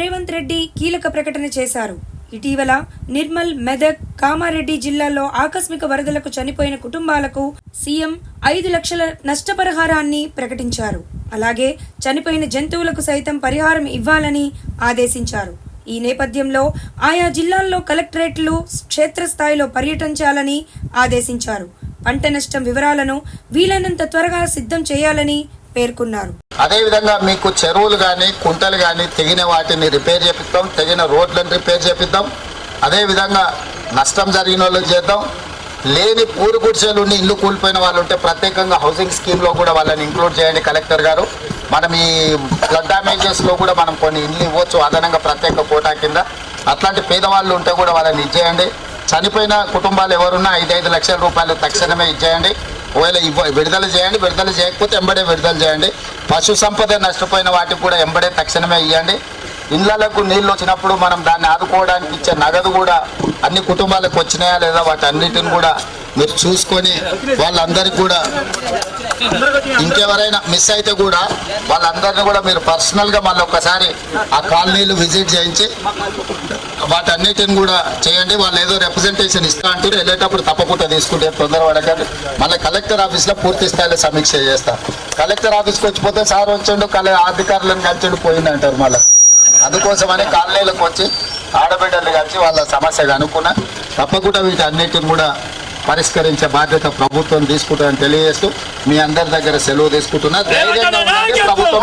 రేవంత్ రెడ్డి కీలక ప్రకటన చేశారు. ఇటీవల నిర్మల్ మెదక్ కామారెడ్డి జిల్లాల్లో ఆకస్మిక వరదలకు చనిపోయిన కుటుంబాలకు సీఎం ఐదు లక్షల నష్టపరిహారాన్ని ప్రకటించారు. అలాగే చనిపోయిన జంతువులకు సైతం పరిహారం ఇవ్వాలని ఆదేశించారు. ఈ నేపథ్యంలో ఆయా జిల్లాల్లో కలెక్టరేట్లు క్షేత్రస్థాయిలో పర్యటించాలని ఆదేశించారు. పంట నష్టం వివరాలను వీలైనంత త్వరగా సిద్ధం చేయాలని పేర్కొన్నారు. అదేవిధంగా మీకు చెరువులు కానీ కుంటలు కానీ తెగిన వాటిని రిపేర్ చేపిద్దాం తెగిన రోడ్లను రిపేర్ చేపిద్దాం. అదేవిధంగా నష్టం జరిగిన వాళ్ళకి చేద్దాం. లేని పూరు గుడిసెలు ఉండి ఇల్లు కూలిపోయిన వాళ్ళు ఉంటే ప్రత్యేకంగా హౌసింగ్ స్కీమ్లో కూడా వాళ్ళని ఇంక్లూడ్ చేయండి కలెక్టర్ గారు. మనం ఈ ఫ్లడ్ డ్యామేజెస్లో కూడా మనం కొన్ని ఇల్లు ఇవ్వచ్చు అదనంగా ప్రత్యేక కోటా కింద. అట్లాంటి పేదవాళ్ళు ఉంటే కూడా వాళ్ళని ఇచ్చేయండి. చనిపోయిన కుటుంబాలు ఎవరున్నా ఐదైదు లక్షల రూపాయలు తక్షణమే ఇచ్చేయండి. ఒకవేళ ఇవ్వ విడుదల చేయండి విడుదల చేయకపోతే ఎంబడే విడుదల చేయండి. పశు సంపద నష్టపోయిన వాటికి కూడా ఎంబడే తక్షణమే ఇవ్వండి ఇళ్ళకు నీళ్ళు వచ్చినప్పుడు మనం దాన్ని ఆదుకోవడానికి ఇచ్చే నగదు కూడా అన్ని కుటుంబాలకు వచ్చినాయా లేదా వాటి అన్నిటిని కూడా మీరు చూసుకొని వాళ్ళందరికీ కూడా ఇంకెవరైనా మిస్ అయితే కూడా వాళ్ళందరినీ కూడా మీరు పర్సనల్గా మళ్ళీ ఒకసారి ఆ కాలనీలు విజిట్ చేయించి వాటన్నిటిని కూడా చేయండి. వాళ్ళు ఏదో రిప్రజెంటేషన్ ఇస్తా అంటారు. వెళ్ళేటప్పుడు తప్పకుండా తీసుకుంటే తొందర మళ్ళీ కలెక్టర్ ఆఫీస్లో పూర్తి స్థాయిలో సమీక్ష చేస్తా. కలెక్టర్ ఆఫీస్కి వచ్చిపోతే సార్ వచ్చిండు కల అధికారులను కలిసిండు పోయింది అంటారు మళ్ళీ. అందుకోసమని కాలనీలకు వచ్చి ఆడబిడ్డలు కలిసి వాళ్ళ సమస్య కనుక్కున్నా తప్పకుండా వీటి అన్నిటిని కూడా పరిష్కరించే బాధ్యత ప్రభుత్వం తీసుకుంటుందని తెలియజేస్తూ మీ అందరి దగ్గర సెలవు తీసుకుంటున్నా. ధైర్యంగా ప్రభుత్వం